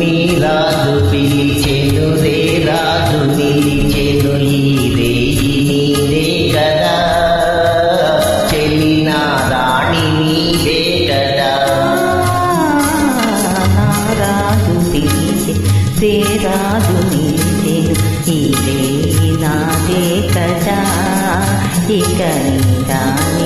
మీ రాజు పిలిచెను రే రాజు నిలిచెను ఈ రేయి నీదే కదా. చెలిన రాణి నీదే కదా. నారాజు పిలిచే శ్రీరాజు నిలిచెను ఇదే నాదే కదా. ఇక నీ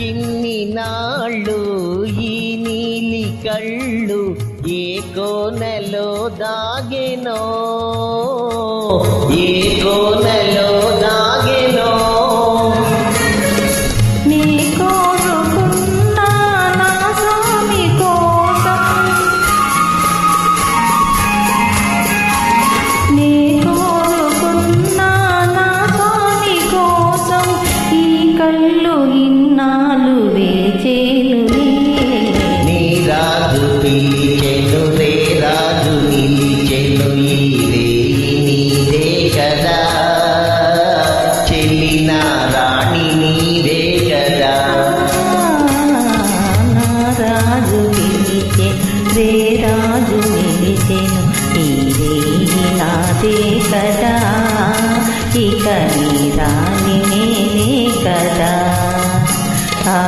ఇన్ని నాళ్ళు ఈ నీలి కళ్ళు ఏ కోనలో దాగెనో? ఏ కోనలో రాజు నిలిచెను ఇదే నాదే కదా. ఇక నీ రాణి నేనే కదా. ఆ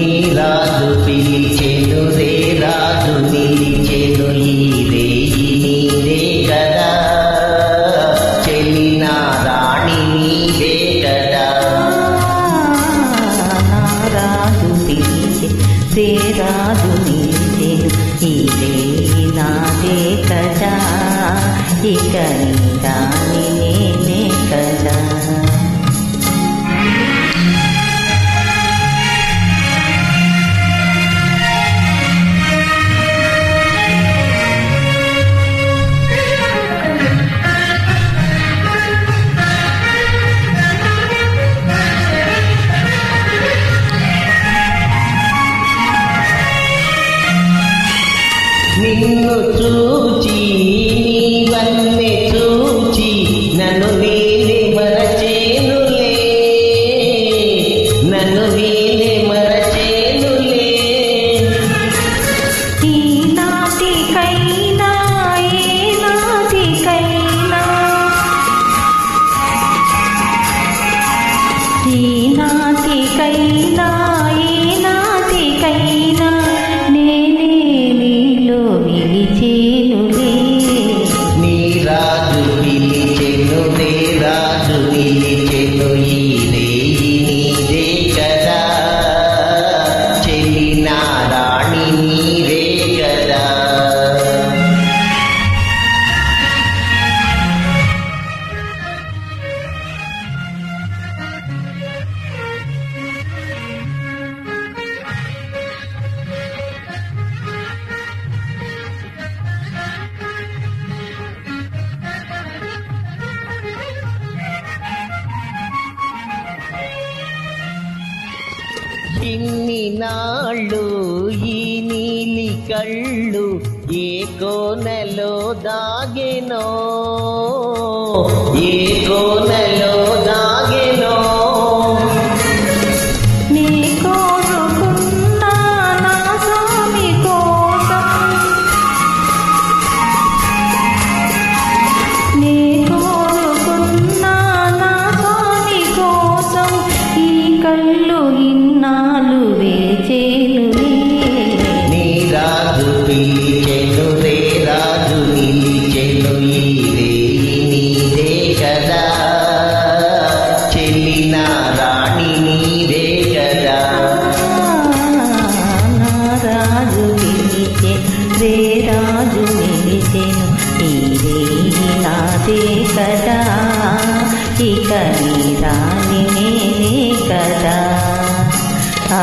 మీ రాజు పిలిచెను రే రాజు నిలిచెను ఈ రేయి నీదే కదా. చెల్లిన రాణి నీదే కదా. నారాజు పిలిచే శ్రీరాజు నిలిచెను ఇదే నాదే కదా. ఇక ఇన్ని నాళ్ళు ఈ నీలి కళ్ళు ఏ కోనలో దాగెనో? ఏ కోనలో నిలిచెను ఈ కదా చెల్లిన రాణి నీవే కదా. రాజు పిలిచే రే రాజు నిలిచెను ఇదే నాదే కదా. ఇక నీ రాణి నేనే కదా. ఆ